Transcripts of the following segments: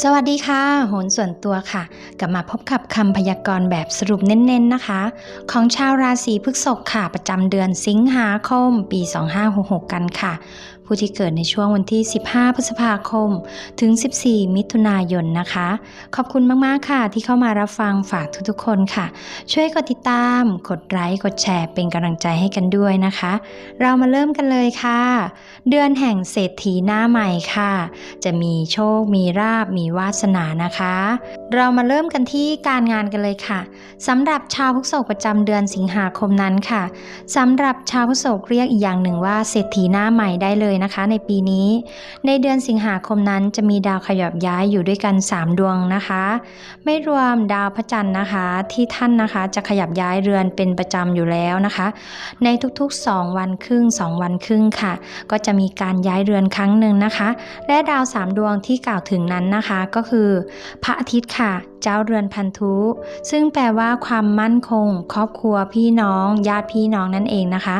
สวัสดีค่ะ โหนส่วนตัวค่ะ กลับมาพบกับคำพยากรณ์แบบสรุปเน้นๆนะคะ ของชาวราศีพฤษภค่ะ ประจำเดือนสิงหาคม ปี 2566 กันค่ะผู้ที่เกิดในช่วงวันที่ 15 พฤษภาคม ถึง 14 มิถุนายนนะคะ ขอบคุณมาก ๆ ค่ะ ที่เข้ามารับฟังฝากทุก ๆ คนค่ะ ช่วยกดติดตาม กดไลค์กดแชร์เป็นกำลังใจให้กันด้วยนะคะ เรามาเริ่มกันเลยค่ะ เดือนแห่งเศรษฐีหน้าใหม่ค่ะ จะมีโชคมีราบมีวาสนานะคะ เรามาเริ่มกันที่การงานกันเลยค่ะสำหรับชาวพฤษภประจำเดือนสิงหาคมนั้นค่ะสำหรับชาวพฤษภเรียกอีกอย่างหนึ่งว่าเศรษฐีหน้าใหม่ได้เลยนะคะ ในปีนี้ ในเดือนสิงหาคมนั้นจะมีดาวขยับย้ายอยู่ด้วยกัน 3 ดวงนะคะ ไม่รวมดาวพระจันทร์นะคะ ที่ท่านนะคะจะขยับย้ายเรือนเป็นประจำอยู่แล้วนะคะ ในทุกๆ 2 วันครึ่ง 2 วันครึ่งค่ะ ก็จะมีการย้ายเรือนครั้งหนึ่งนะคะ และดาวสามดวงที่กล่าวถึงนั้นนะคะ ก็คือ พระอาทิตย์ค่ะค่ะ เจ้าเรือนพันธุ ซึ่งแปลว่าความมั่นคง ครอบครัวพี่น้อง ญาติพี่น้องนั่นเองนะคะ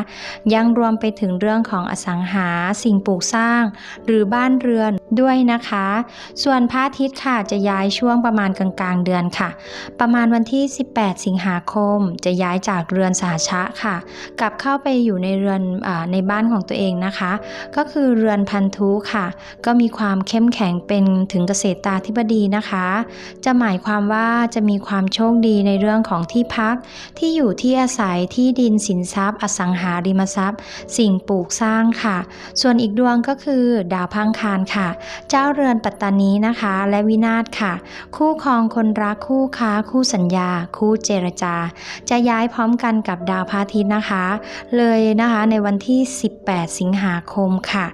ยังรวมไปถึงเรื่องของอสังหา สิ่งปลูกสร้าง หรือบ้านเรือนด้วยนะคะ ส่วนพระอาทิตย์ค่ะจะย้ายช่วงประมาณกลางๆเดือนค่ะ ประมาณวันที่ 18 สิงหาคม จะย้ายจากเรือนสหชะค่ะ กลับเข้าไปอยู่ในเรือนอในบ้านของตัวเองนะคะ ก็คือเรือนพันธุค่ะ ก็มีความเข้มแข็งเป็นถึงเกษตราธิบดีนะคะ จะหมายความว่าจะมีความโชคดีในเรื่องของที่พัก ที่อยู่ที่อาศัยที่ดินสินทรัพย์ อสังหาริมทรัพย์ สิ่งปลูกสร้างค่ะ ส่วนอีกดวงก็คือ ดาวพังคารค่ะ เจ้าเรือนปัตตานีนะคะ และวินาศค่ะ คู่ครองคนรักคู่ค้า คู่สัญญา คู่เจรจา จะย้ายพร้อมกันกับดาวพระอาทิตย์นะคะ เลยนะคะในวันที่ 18 สิงหาคมค่ะ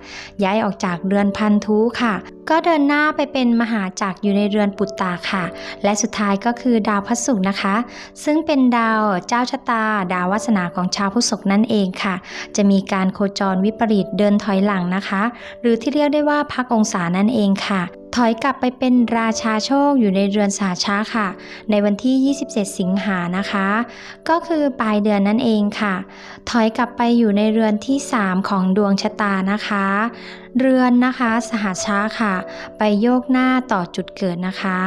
ย้ายออกจากเรือนพันธุค่ะ ก็เดินหน้าไปเป็นมหาจักรอยู่ในเรือนปุตตาค่ะ และสุดท้ายก็คือดาวพระศุกร์นะคะ ซึ่งเป็นดาวเจ้าชะตา ดาววาสนาของชาวพุทธศกนั่นเองค่ะ จะมีการโคจรวิปริตเดินถอยหลังนะคะ หรือที่เรียกได้ว่าพักองศานั่นเองค่ะ ถอยกลับไปเป็นราชาโชคอยู่ในเรือนสาชาค่ะ ในวันที่ 27 สิงหานะคะ ก็คือปลายเดือนนั่นเองค่ะ ถอยกลับไปอยู่ในเรือนที่ 3 ของดวงชะตานะคะ เรือนนะคะสหชาค่ะ ไปโยกหน้าต่อจุดเกิดนะคะ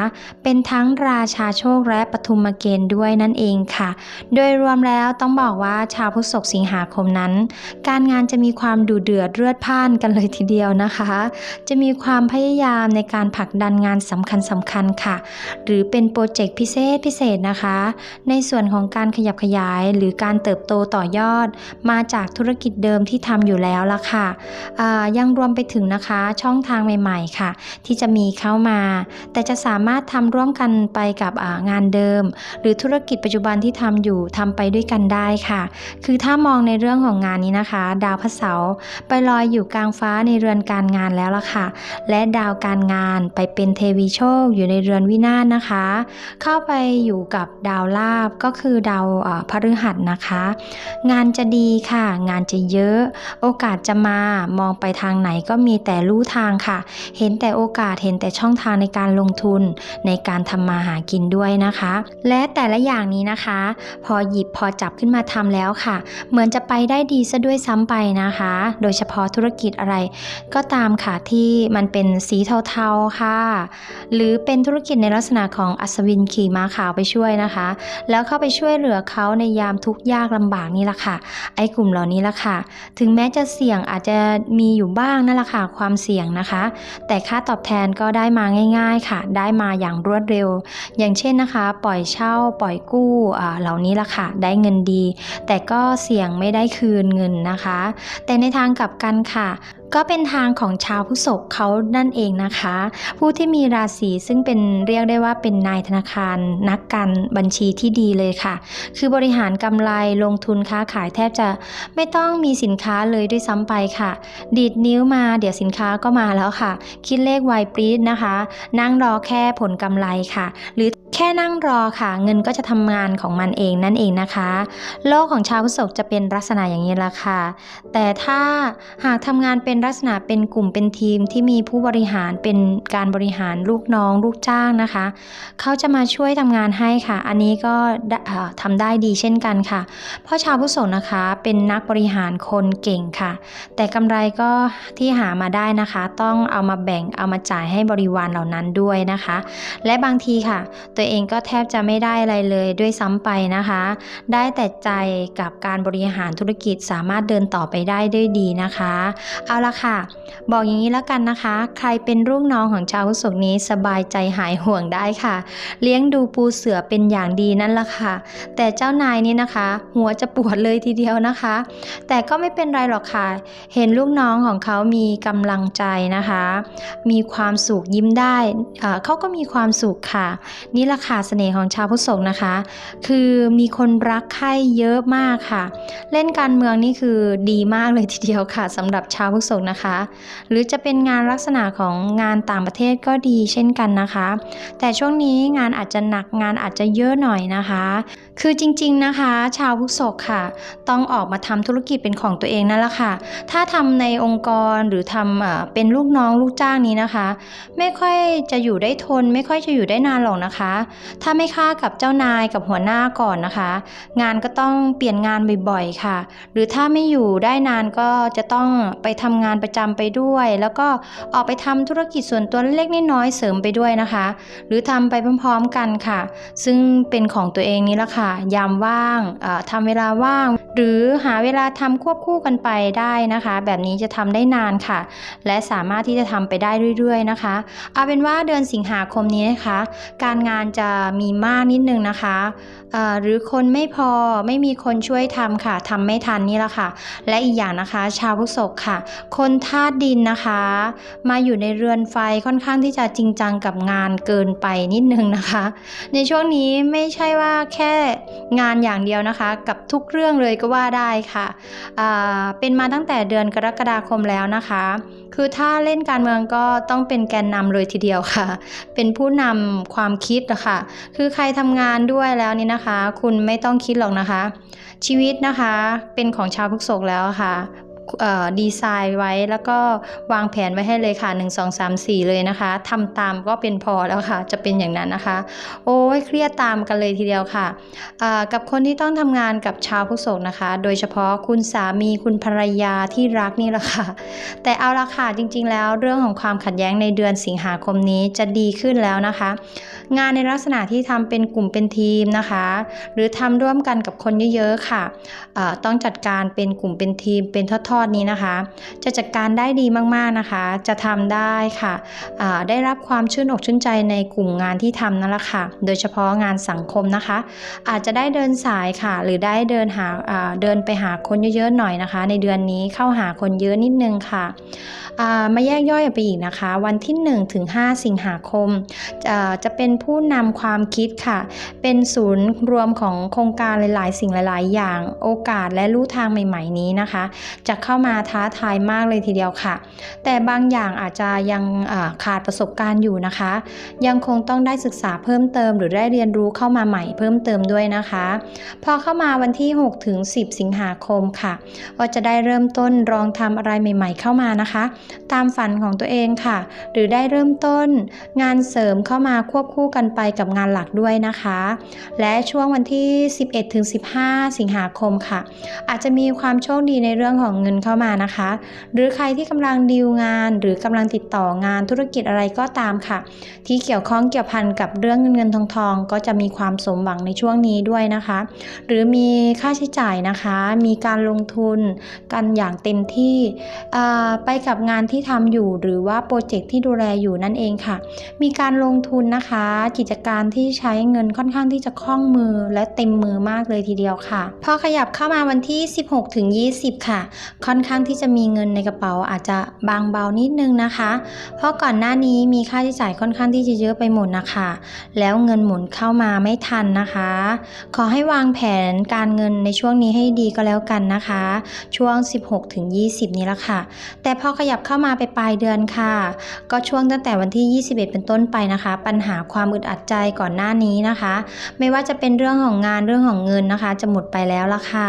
เป็นทั้งราชาโชคและปฐุมเกณฑ์ด้วยนั่นเองค่ะ โดยรวมแล้วต้องบอกว่าชาวพุทธศกสิงหาคมนั้น การงานจะมีความดูเดือดเลือดพ่านกันเลยทีเดียวนะคะ จะมีความพยายามในการผลักดันงานสำคัญสำคัญค่ะ หรือเป็นโปรเจกต์พิเศษพิเศษนะคะ ในส่วนของการขยับขยายหรือการเติบโตต่อยอด มาจากธุรกิจเดิมที่ทำอยู่แล้วละค่ะยังรวมไปถึงนะคะช่องทางใหม่ ๆ ค่ะ ที่จะมีเข้ามา แต่จะสามารถทำร่วมกันไปกับงานเดิม หรือธุรกิจปัจจุบันที่ทำอยู่ทำไปด้วยกันได้ค่ะ คือถ้ามองในเรื่องของงานนี้นะคะ ดาวพระเสาร์ไปลอยอยู่กลางฟ้าในเรือนการงานแล้วล่ะค่ะ และดาวการงานไปเป็นเทวีโชคอยู่ในเรือนวินาศนะคะ เข้าไปอยู่กับดาวลาบก็คือดาวพฤหัสนะคะ งานจะดีค่ะ งานจะเยอะ โอกาสจะมามองไปทางไหนก็มีแต่รู้ทางค่ะ เห็นแต่โอกาสเห็นแต่ช่องทางในการลงทุนในการทำมาหากินด้วยนะคะ และแต่ละอย่างนี้นะคะ พอหยิบพอจับขึ้นมาทำแล้วค่ะ เหมือนจะไปได้ดีซะด้วยซ้ำไปนะคะ โดยเฉพาะธุรกิจอะไรก็ตามค่ะที่มันเป็นสีเทาค่ะ หรือเป็นธุรกิจในลักษณะของอัศวินขี่ม้าขาวไปช่วยนะคะ แล้วเข้าไปช่วยเหลือเขาในยามทุกข์ยากลำบากนี่แหละค่ะ ไอ้กลุ่มเหล่านี้ละค่ะ ถึงแม้จะเสี่ยงอาจจะมีอยู่บ้างนั่นแหละค่ะความเสี่ยงนะคะ แต่ค่าตอบแทนก็ได้มาง่าย ๆค่ะ ได้มาอย่างรวดเร็ว อย่างเช่นนะคะ ปล่อยเช่าปล่อยกู้เหล่านี้ละค่ะ ได้เงินดี แต่ก็เสี่ยงไม่ได้คืนเงินนะคะ แต่ในทางกลับกันค่ะ ก็เป็นทางของชาวผู้ศกเขานั่นเองนะคะ ผู้ที่มีราศีซึ่งเป็นเรียกได้ว่าเป็นนายธนาคาร นักการบัญชีที่ดีเลยค่ะ คือบริหารกำไรลงทุนค้าขายแทบจะไม่ต้องมีสินค้าเลยด้วยซ้ำไปค่ะ ดีดนิ้วมาเดี๋ยวสินค้าก็มาแล้วค่ะ คิดเลขไวปรีดนะคะ นั่งรอแค่ผลกำไรค่ะ หรือแค่นั่งรอค่ะ เงินก็จะทำงานของมันเองนั่นเองนะคะ โลกของชาวพฤษภจะเป็นลักษณะอย่างนี้ละค่ะ แต่ถ้าหากทำงานเป็นลักษณะเป็นกลุ่มเป็นทีมที่มีผู้บริหารเป็นการบริหารลูกน้องลูกจ้างนะคะ เขาจะมาช่วยทำงานให้ค่ะ อันนี้ก็ทำได้ดีเช่นกันค่ะ เพราะชาวพุทธศกนะคะเป็นนักบริหารคนเก่งค่ะ แต่กำไรก็ที่หามาได้นะคะ ต้องเอามาแบ่งเอามาจ่ายให้บริวารเหล่านั้นด้วยนะคะ และบางทีค่ะ ตัวเองก็แทบจะไม่ได้อะไรเลยด้วยซ้ำไปนะคะ ได้แต่ใจกับการบริหารธุรกิจสามารถเดินต่อไปได้ด้วยดีนะคะ เอาละค่ะ บอกอย่างนี้แล้วกันนะคะ ใครเป็นลูกน้องของชาวพุทธศกนี้สบายใจหายห่วงได้ค่ะ เลี้ยงดูปูเสือเป็นอย่างดีนั่นแหละค่ะ แต่เจ้านายนี่นะคะ หัวจะปวดเลยทีเดียวนะคะ แต่ก็ไม่เป็นไรหรอกค่ะ เห็นลูกน้องของเขามีกำลังใจนะคะ มีความสุขยิ้มได้เขาก็มีความสุขค่ะ นี่แหละค่ะเสน่ห์ของชาวพุทธศกนะคะ คือมีคนรักใคร่เยอะมากค่ะ เล่นการเมืองนี่คือดีมากเลยทีเดียวค่ะสำหรับชาวพุทธศกนะคะ หรือจะเป็นงานลักษณะของงานต่างประเทศก็ดีเช่นกันนะคะ แต่ช่วงนี้งานอาจจะหนักงานอาจจะเยอะหน่อยนะคะ คือจริงๆนะคะ ชาวพุทธศกค่ะ ต้องออกมาทำธุรกิจเป็นของตัวเองนั่นแหละค่ะ ถ้าทำในองค์กรหรือทำเอ่อเป็นลูกน้องลูกจ้างนี้นะคะ ไม่ค่อยจะอยู่ได้ทน ไม่ค่อยจะอยู่ได้นานหรอกนะคะ ถ้าไม่ค่ากับเจ้านายกับหัวหน้าก่อนนะคะ งานก็ต้องเปลี่ยนงานบ่อยๆค่ะ หรือถ้าไม่อยู่ได้นานก็จะต้องไปทำงานประจำไปด้วย แล้วก็ออกไปทำธุรกิจส่วนตัวเล็กๆน้อยเสริมไปด้วยนะคะ หรือทำไปพร้อมๆกันค่ะ ซึ่งเป็นของตัวเองนี่แหละค่ะ ยามว่างทำเวลาว่าง หรือหาเวลาทำควบคู่กันไปได้นะคะ แบบนี้จะทำได้นานค่ะ และสามารถที่จะทำไปได้เรื่อย ๆ นะคะ เอาเป็นว่าเดือนสิงหาคมนี้นะคะ การงานจะมีมากนิดนึงนะคะหรือคนไม่พอไม่มีคนช่วยทำค่ะทำไม่ทันนี่แหละค่ะ และอีกอย่างนะคะ ชาวพฤษภค่ะคนธาตุดินนะคะ มาอยู่ในเรือนไฟค่อนข้างที่จะจริงจังกับงานเกินไปนิดนึงนะคะ ในช่วงนี้ไม่ใช่ว่าแค่งานอย่างเดียวนะคะ กับทุกเรื่องเลยก็ว่าได้ค่ะอ่าเป็นมาตั้งแต่เดือนกรกฎาคมแล้วนะคะ คือถ้าเล่นการเมืองก็ต้องเป็นแกนนำเลยทีเดียวค่ะ เป็นผู้นำความคิดนะคะคือใครทำงานด้วยแล้วนี่นะคะ คุณไม่ต้องคิดหรอกนะคะ ชีวิตนะคะเป็นของชาวพุกโศกแล้วค่ะเอ่อ ดีไซน์ไว้แล้วก็วางแผนไว้ให้เลยค่ะ 1 2 3 4 เลยนะคะทำตามก็เป็นพอแล้วค่ะ จะเป็นอย่างนั้นนะคะ โอ้ยเครียดตามกันเลยทีเดียวค่ะ กับคนที่ต้องทำงานกับชาวพุกโศกนะคะ โดยเฉพาะคุณสามีคุณภรรยาที่รักนี่แหละค่ะ แต่เอาละค่ะจริง ๆ แล้วเรื่องของความขัดแย้งในเดือนสิงหาคมนี้จะดีขึ้นแล้วนะคะ งานในลักษณะที่ทำเป็นกลุ่มเป็นทีมนะคะ หรือทำร่วมกันกับคนเยอะๆค่ะต้องจัดการเป็นกลุ่มเป็นทีมเป็นทอดๆนี้นะคะ จะจัดการได้ดีมากๆนะคะ จะทำได้ค่ะอ่าได้รับความชื่นอกชื่นใจในกลุ่มงานที่ทำนั่นแหละค่ะ โดยเฉพาะงานสังคมนะคะ อาจจะได้เดินสายค่ะ หรือได้เดินหาเดินไปหาคนเยอะๆหน่อยนะคะ ในเดือนนี้เข้าหาคนเยอะนิดนึงค่ะมาแยกย่อยไปอีกนะคะ วันที่1ถึง5สิงหาคมจะจะเป็นผู้นำความคิดค่ะ เป็นศูนย์รวมของโครงการหลายๆ สิ่งหลาย ๆ อย่างโอกาสและลู่ทางใหม่ ๆ นี้นะคะ จะเข้า้ามาท้าทายมากเลยทีเดียวค่ะ แต่บางอย่างอาจจะยังขาดประสบการณ์อยู่นะคะ ยังคงต้องได้ศึกษาเพิ่มเติม หรือได้เรียนรู้เข้ามาใหม่เพิ่มเติมด้วยนะคะ พอเข้ามาวันที่ 6 ถึง 10 สิงหาคมค่ะ ก็จะได้เริ่มต้นลองทำอะไรใหม่ ๆ เข้ามานะคะ ตามฝันของตัวเองค่ะ หรือได้เริ่มต้นงานเสริมเข้ามาควบคู่กันไปกับงานหลักด้วยนะคะ และช่วงวันที่ 11 ถึง 15 สิงหาคมค่ะ อาจจะมีความโชคดีในเรื่องของเงินเข้ามานะคะ หรือใครที่กำลังดีลงาน หรือกำลังติดต่องานธุรกิจอะไรก็ตามค่ะ ที่เกี่ยวข้องเกี่ยวพันกับเรื่องเงินเงินทองทองก็จะมีความสมหวังในช่วงนี้ด้วยนะคะ หรือมีค่าใช้จ่ายนะคะ มีการลงทุนกันอย่างเต็มที่ไปกับงานที่ทำอยู่หรือว่าโปรเจกต์ที่ดูแลอยู่นั่นเองค่ะ มีการลงทุนนะคะ กิจการที่ใช้เงินค่อนข้างที่จะคล่องมือและเต็มมือมากเลยทีเดียวค่ะ พอขยับเข้ามาวันที่ 16ถึง20 ค่ะค่อนข้างที่จะมีเงินในกระเป๋าอาจจะบางเบานิดนึงนะคะ เพราะก่อนหน้านี้มีค่าใช้จ่ายค่อนข้างที่จะเยอะไปหมดนะคะ แล้วเงินหมุนเข้ามาไม่ทันนะคะ ขอให้วางแผนการเงินในช่วงนี้ให้ดีก็แล้วกันนะคะ ช่วง 16ถึง20 นี้ละค่ะ แต่พอขยับเข้ามาไปปลายเดือนค่ะ ก็ช่วงตั้งแต่วันที่ 21 เป็นต้นไปนะคะ ปัญหาความอึดอัดใจก่อนหน้านี้นะคะ ไม่ว่าจะเป็นเรื่องของงานเรื่องของเงินนะคะ จะหมดไปแล้วละค่ะ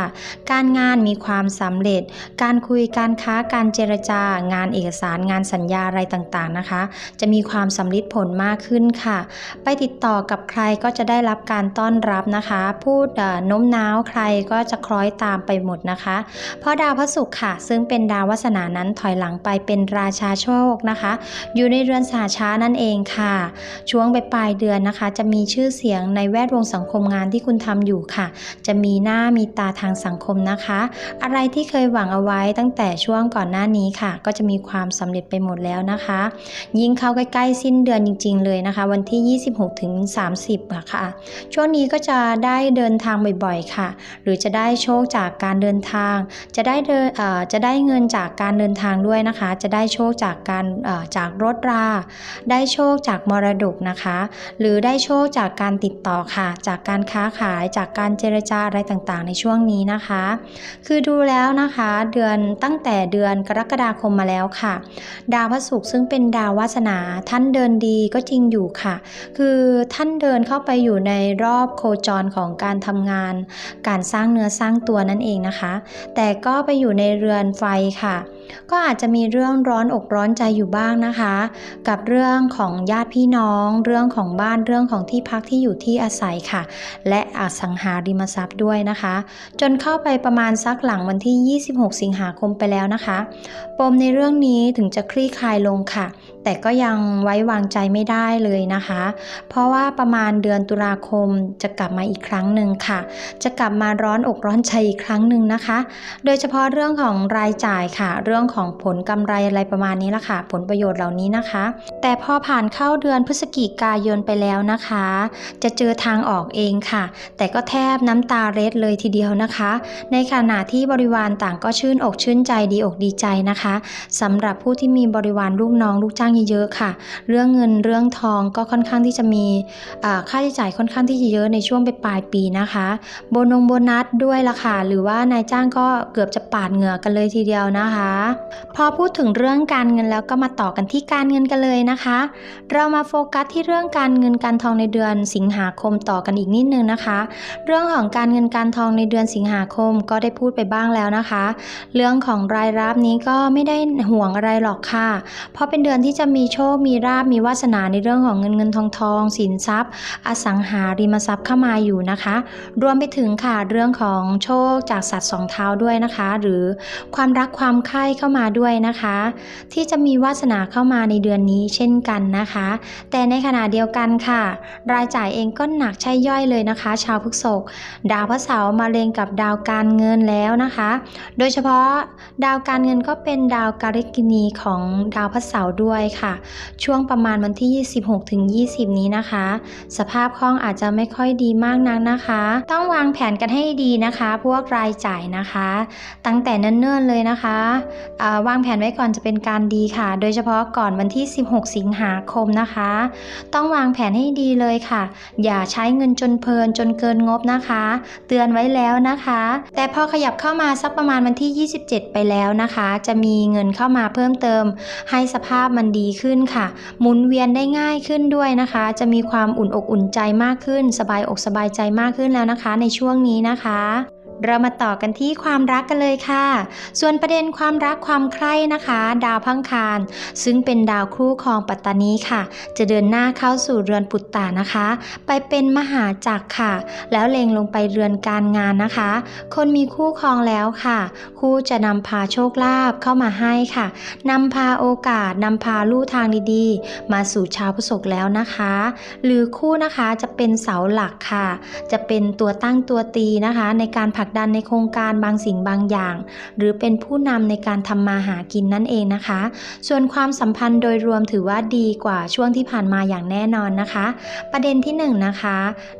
การงานมีความสำเร็จการคุยการค้าการเจรจา งานเอกสารงานสัญญาอะไรต่างๆนะคะ จะมีความสำลิดผลมากขึ้นค่ะ ไปติดต่อกับใครก็จะได้รับการต้อนรับนะคะ พูดโน้มน้าวใครก็จะคล้อยตามไปหมดนะคะ เพราะดาวพระศุกร์ค่ะ ซึ่งเป็นดาววาสนานั้นถอยหลังไปเป็นราชาโชคนะคะ อยู่ในเรือนสาช้านั่นเองค่ะ ช่วงปลายเดือนนะคะ จะมีชื่อเสียงในแวดวงสังคมงานที่คุณทำอยู่ค่ะ จะมีหน้ามีตาทางสังคมนะคะ อะไรที่เคยหวังเอาไว้ตั้งแต่ช่วงก่อนหน้านี้ค่ะ ก็จะมีความสำเร็จไปหมดแล้วนะคะ ยิ่งเข้าใกล้ๆ สิ้นเดือนจริง ๆ เลยนะคะ วันที่ 26ถึง30อะค่ะ ช่วงนี้ก็จะได้เดินทางบ่อยๆค่ะ หรือจะได้โชคจากการเดินทาง จะได้เดินเอ่อจะได้เงินจากการเดินทางด้วยนะคะ จะได้โชคจากการจากรถรา ได้โชคจากมรดกนะคะ หรือได้โชคจากการติดต่อค่ะ จากการค้าขายจากการเจรจาอะไรต่างๆ ในช่วงนี้นะคะ คือดูแล้วนะคะเดือนตั้งแต่เดือนกรกฎาคมมาแล้วค่ะ ดาวพระศุกร์ซึ่งเป็นดาววาสนาท่านเดินดีก็จริงอยู่ค่ะ คือท่านเดินเข้าไปอยู่ในรอบโคจรของการทำงาน การสร้างเนื้อสร้างตัวนั่นเองนะคะ แต่ก็ไปอยู่ในเรือนไฟค่ะก็อาจจะมีเรื่องร้อนอกร้อนใจอยู่บ้างนะคะ กับเรื่องของญาติพี่น้อง เรื่องของบ้านเรื่องของที่พักที่อยู่ที่อาศัยค่ะ และอสังหาริมทรัพย์ด้วยนะคะ จนเข้าไปประมาณสักหลังวันที่ 26 สิงหาคมไปแล้วนะคะ ปมในเรื่องนี้ถึงจะคลี่คลายลงค่ะ แต่ก็ยังไว้วางใจไม่ได้เลยนะคะ เพราะว่าประมาณเดือนตุลาคมจะกลับมาอีกครั้งหนึ่งค่ะ จะกลับมาร้อนอกร้อนใจอีกครั้งหนึ่งนะคะ โดยเฉพาะเรื่องของรายจ่ายค่ะ เรื่องของผลกำไรอะไรประมาณนี้ละค่ะ ผลประโยชน์เหล่านี้นะคะ แต่พอผ่านเข้าเดือนพฤศจิกายนไปแล้วนะคะ จะเจอทางออกเองค่ะ แต่ก็แทบน้ำตาเร็ดเลยทีเดียวนะคะ ในขณะที่บริวารต่างก็ชื่นอกชื่นใจดีอกดีใจนะคะสำหรับผู้ที่มีบริวารลูกน้องลูกจ้างเยอะๆค่ะ เรื่องเงินเรื่องทองก็ค่อนข้างที่จะมีค่าใช้จ่ายค่อนข้างที่จะเยอะในช่วงปลายปีนะคะ โบนงโบนัสด้วยละค่ะ หรือว่านายจ้างก็เกือบจะปาดเหงื่อกันเลยทีเดียวนะคะ พอพูดถึงเรื่องการเงินแล้วก็มาต่อกันที่การเงินกันเลยนะคะ เรามาโฟกัสที่เรื่องการเงินการทองในเดือนสิงหาคมต่อกันอีกนิดนึงนะคะ เรื่องของการเงินการทองในเดือนสิงหาคมก็ได้พูดไปบ้างแล้วนะคะ เรื่องของรายรับนี้ก็ไม่ได้ห่วงอะไรหรอกค่ะ เพราะเป็นเดือนที่จะะมีโชค มีราบมีวาสนาในเรื่องของเงินเงินทองทองสินทรัพย์ อสังหาริมทรัพย์เข้ามาอยู่นะคะ รวมไปถึงค่ะเรื่องของโชคจากสัตว์สองเท้าด้วยนะคะ หรือความรักความใคร่เข้ามาด้วยนะคะ ที่จะมีวาสนาเข้ามาในเดือนนี้เช่นกันนะคะ แต่ในขณะเดียวกันค่ะ รายจ่ายเองก็หนักใช่ย่อยเลยนะคะ ชาวพฤษภดาวพระเสาร์มาเล็งกับดาวการเงินแล้วนะคะ โดยเฉพาะดาวการเงินก็เป็นดาวการิกินีของดาวพระเสาร์ด้วยค่ะ ช่วงประมาณวันที่ 26ถึง20 นี้นะคะ สภาพคล่องอาจจะไม่ค่อยดีมากนักนะคะ ต้องวางแผนกันให้ดีนะคะ พวกรายจ่ายนะคะ ตั้งแต่เนิ่นๆเลยนะคะวางแผนไว้ก่อนจะเป็นการดีค่ะ โดยเฉพาะก่อนวันที่ 16 สิงหาคมนะคะ ต้องวางแผนให้ดีเลยค่ะ อย่าใช้เงินจนเพลินจนเกินงบนะคะ เตือนไว้แล้วนะคะ แต่พอขยับเข้ามาสักประมาณวันที่ 27 ไปแล้วนะคะ จะมีเงินเข้ามาเพิ่มเติม ให้สภาพมันดีขึ้นค่ะ หมุนเวียนได้ง่ายขึ้นด้วยนะคะ จะมีความอุ่นอกอุ่นใจมากขึ้น สบายอกสบายใจมากขึ้นแล้วนะคะ ในช่วงนี้นะคะ เรามาต่อกันที่ความรักกันเลยค่ะ ส่วนประเด็นความรักความใคร่นะคะ ดาวพังคาร ซึ่งเป็นดาวคู่ครองปัตตานีค่ะ จะเดินหน้าเข้าสู่เรือนปุตตานะคะ ไปเป็นมหาจักรค่ะ แล้วเล็งลงไปเรือนการงานนะคะ คนมีคู่ครองแล้วค่ะ คู่จะนำพาโชคลาภเข้ามาให้ค่ะนำพาโอกาสนำพาลู่ทางดีๆ มาสู่ชาวพฤษภแล้วนะคะ หรือคู่นะคะจะเป็นเสาหลักค่ะ จะเป็นตัวตั้งตัวตีนะคะ ในการผลักดันในโครงการบางสิ่งบางอย่าง หรือเป็นผู้นำในการทำมาหากินนั่นเองนะคะ ส่วนความสัมพันธ์โดยรวมถือว่าดีกว่าช่วงที่ผ่านมาอย่างแน่นอนนะคะ ประเด็นที่1นงนะคะ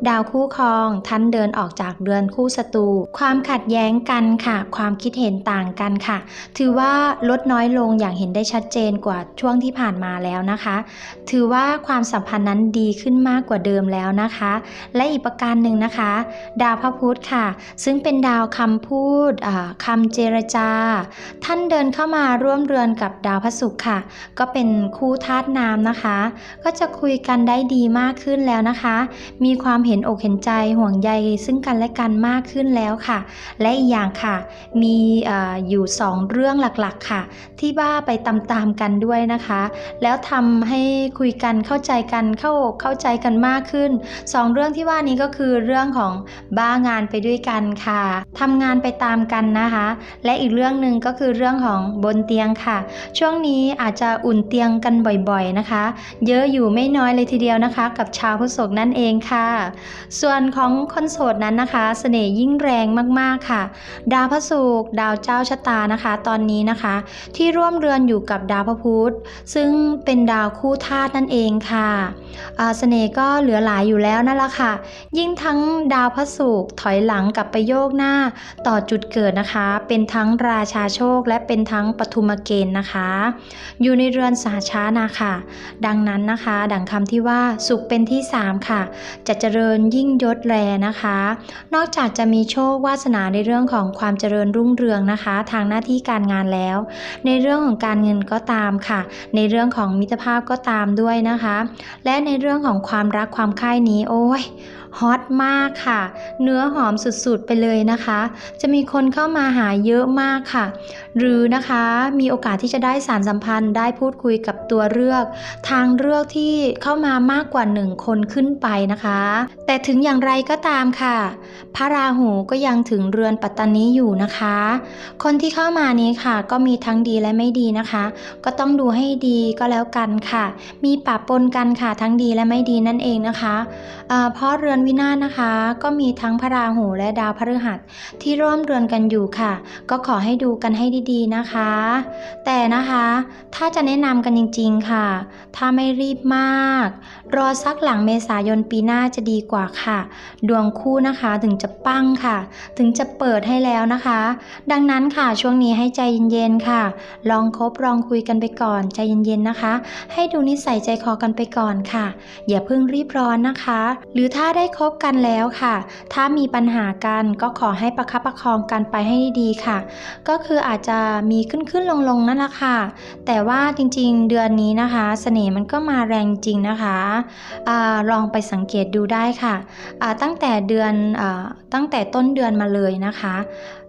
ดาวคู่ครองท่านเดินออกจากเรือนคู่ศัตรูความขัดแย้งกันค่ะ ความคิดเห็นต่างกันค่ะ ถือว่าลดน้อยลงอย่างเห็นได้ชัดเจนกว่าช่วงที่ผ่านมาแล้วนะคะ ถือว่าความสัมพันธ์นั้นดีขึ้นมากกว่าเดิมแล้วนะคะ และอีกประการหนึ่งนะคะ ดาวพระพุธค่ะ ซึ่งเป็นเป็นดาวคำพูดคำเจรจา ท่านเดินเข้ามาร่วมเรือนกับดาวพระศุกร์ค่ะ ก็เป็นคู่ธาตุน้ำนะคะ ก็จะคุยกันได้ดีมากขึ้นแล้วนะคะ มีความเห็นอกเห็นใจห่วงใยซึ่งกันและกันมากขึ้นแล้วค่ะ และอีกอย่างค่ะ มีอออยู่สองเรื่องหลักๆค่ะ ที่บ้าไปตามๆกันด้วยนะคะ แล้วทำให้คุยกันเข้าใจกันเข้าเข้าใจกันมากขึ้นสองเรื่องที่ว่านี้ก็คือเรื่องของบ้างานไปด้วยกันค่ะทำงานไปตามกันนะคะ และอีกเรื่องหนึ่งก็คือเรื่องของบนเตียงค่ะ ช่วงนี้อาจจะอุ่นเตียงกันบ่อยๆนะคะ เยอะอยู่ไม่น้อยเลยทีเดียวนะคะ กับชาวพฤษภนั่นเองค่ะ ส่วนของคนโสดนั้นนะคะเสน่ห์ยิ่งแรงมากๆค่ะ ดาวพระศุกร์ดาวเจ้าชะตานะคะ ตอนนี้นะคะ ที่ร่วมเรือนอยู่กับดาวพระพุธซึ่งเป็นดาวคู่ธาตุนั่นเองค่ะเสน่ห์ก็เหลือหลายอยู่แล้วนั่นแหละค่ะ ยิ่งทั้งดาวพระศุกร์ถอยหลังกลับไปโยกหน้าต่อจุดเกิดนะคะ เป็นทั้งราชาโชคและเป็นทั้งปฐุมเกณฑ์นะคะ อยู่ในเรือนสาชานาค่ะ ดังนั้นนะคะ ดังคำที่ว่าสุขเป็นที่สามค่ะ จะเจริญยิ่งยศแรนะคะ นอกจากจะมีโชควาสนาในเรื่องของความเจริญรุ่งเรืองนะคะ ทางหน้าที่การงานแล้ว ในเรื่องของการเงินก็ตามค่ะ ในเรื่องของมิตรภาพก็ตามด้วยนะคะ และในเรื่องของความรักความใคร่นี้โอ้ย ฮอตมากค่ะ เนื้อหอมสุดๆไปเลยนะคะ จะมีคนเข้ามาหาเยอะมากค่ะ หรือนะคะมีโอกาสที่จะได้สารสัมพันธ์ได้พูดคุยกับตัวเลือก ทางเลือกที่เข้ามามากกว่าหนึ่งคนขึ้นไปนะคะ แต่ถึงอย่างไรก็ตามค่ะ พระราหูก็ยังถึงเรือนปัตตานีอยู่นะคะ คนที่เข้ามานี้ค่ะ ก็มีทั้งดีและไม่ดีนะคะ ก็ต้องดูให้ดีก็แล้วกันค่ะ มีปะปนกันค่ะทั้งดีและไม่ดีนั่นเองนะคะเพราะเรือนวินาศนะคะ ก็มีทั้งพระราหูและดาวพฤหัสที่ร่วมเรือนกันอยู่ค่ะ ก็ขอให้ดูกันให้ดีๆนะคะ แต่นะคะถ้าจะแนะนำกันจริงๆค่ะ ถ้าไม่รีบมาก รอสักหลังเมษายนปีหน้าจะดีกว่าค่ะ ดวงคู่นะคะถึงจะปั้งค่ะ ถึงจะเปิดให้แล้วนะคะ ดังนั้นค่ะช่วงนี้ให้ใจเย็นๆค่ะ ลองคบลองคุยกันไปก่อนใจเย็นๆนะคะ ให้ดูนิสัยใจคอกันไปก่อนค่ะ อย่าเพิ่งรีบร้อนนะคะ หรือถ้าได้คบกันแล้วค่ะ ถ้ามีปัญหากันก็ขอให้ประคับประคองกันไปให้ดีๆค่ะ ก็คืออาจจะมีขึ้นขึ้นลงลงนั่นแหละค่ะ แต่ว่าจริงๆ เดือนนี้นะคะเสน่ห์มันก็มาแรงจริงนะคะอลองไปสังเกตดูได้ค่ะ ตั้งแต่เดือนอตั้งแต่ต้นเดือนมาเลยนะคะ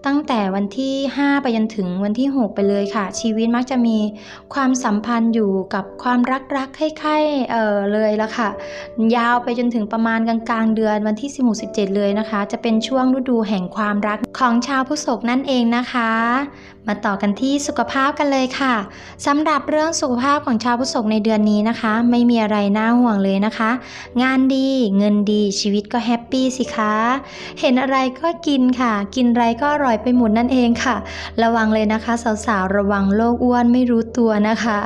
ตั้งแต่วันที่ 5 ไปจนถึงวันที่ 6 ไปเลยค่ะ ชีวิตมักจะมีความสัมพันธ์อยู่กับความรักรักๆใคร่ๆเออเลยละค่ะ ยาวไปจนถึงประมาณกลางๆเดือนวันที่ 16 17 เลยนะคะ จะเป็นช่วงฤดูแห่งความรักของชาวพฤษภนั่นเองนะคะ มาต่อกันที่สุขภาพกันเลยค่ะสำหรับเรื่องสุขภาพของชาวพฤษภในเดือนนี้นะคะ ไม่มีอะไรน่าห่วงเลยนะคะ งานดีเงินดีชีวิตก็แฮปปี้สิคะเห็นอะไรก็กินค่ะ กินอะไรก็อร่อยไปหมดนั่นเองค่ะ ระวังเลยนะคะ สาวๆระวังโรคอ้วนไม่รู้ตัวนะคะ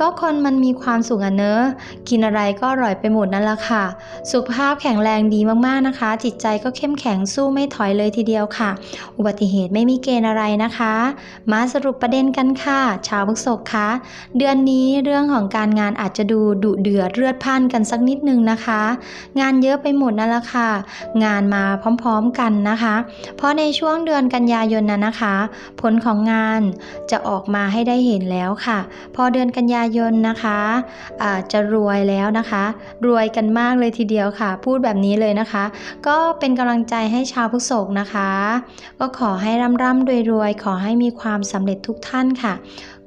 ก็คนมันมีความสุขอะเนอะกินอะไรก็อร่อยไปหมดนั่นละค่ะ สุขภาพแข็งแรงดีมากๆนะคะ จิตใจก็เข้มแข็งสู้ไม่ถอยเลยทีเดียวค่ะ อุบัติเหตุไม่มีเกณฑ์อะไรนะคะ มาสรุปประเด็นกันค่ะ ชาวพฤษภคะเดือนนี้เรื่องของการงานอาจจะดูดุเดือดเลือดพ่านกันสักนิดนึงนะคะ งานเยอะไปหมดนั่นละค่ะ งานมาพร้อมๆกันนะคะ เพราะในช่วงเดือนกันยายนนั้นนะคะ ผลของงานจะออกมาให้ได้เห็นแล้วค่ะ พอเดือนกันยายนนะคะะจะรวยแล้วนะคะ รวยกันมากเลยทีเดียวค่ะ พูดแบบนี้เลยนะคะ ก็เป็นกำลังใจให้ชาวพฤษกนะคะ ก็ขอให้ร่ำร่ำรวยรวยๆขอให้มีความสำเร็จทุกท่านค่ะ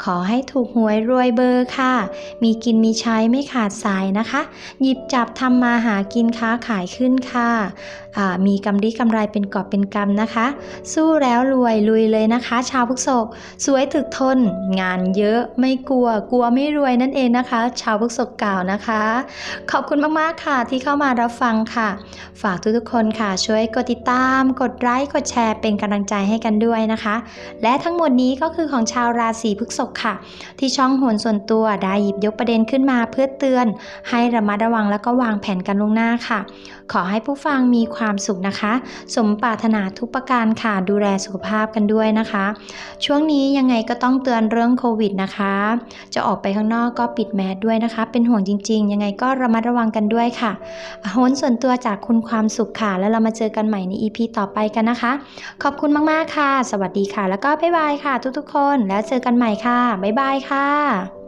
ขอให้ถูกหวยรวยเบอร์ค่ะ มีกินมีใช้ไม่ขาดสายนะคะ หยิบจับทำมาหากินค้าขายขึ้นค่ะ มีกำไรกำไรเป็นกอบเป็นกำนะคะ สู้แล้วรวยลุยเลยนะคะ ชาวพฤษภสวยถึกทน งานเยอะไม่กลัว กลัวไม่รวยนั่นเองนะคะ ชาวพฤษภกล่าวนะคะ ขอบคุณมากๆค่ะที่เข้ามารับฟังค่ะ ฝากทุกๆคนค่ะ ช่วยกดติดตาม กดไลค์กดแชร์เป็นกำลังใจให้กันด้วยนะคะ และทั้งหมดนี้ก็คือของชาวราศีพฤษกค่ะ ที่ช่องโหนส่วนตัวได้หยิบยกประเด็นขึ้นมาเพื่อเตือน ให้ระมัดระวังแล้วก็วางแผนกันล่วงหน้าค่ะ ขอให้ผู้ฟังมีความสุขนะคะ สมปรารถนาทุกประการค่ะดูแลสุขภาพกันด้วยนะคะ ช่วงนี้ยังไงก็ต้องเตือนเรื่องโควิดนะคะ จะออกไปข้างนอกก็ปิดแมสด้วยนะคะ เป็นห่วงจริง ๆ ยังไงก็ระมัดระวังกันด้วยค่ะโหนส่วนตัวจากคุณความสุขค่ะ แล้วเรามาเจอกันใหม่ใน EP ต่อไปกันนะคะ ขอบคุณมากๆค่ะ สวัสดีค่ะ แล้วก็บ๊ายบายค่ะ ทุกๆคน แล้วเจอกันใหม่ค่ะบ๊ายบายค่ะ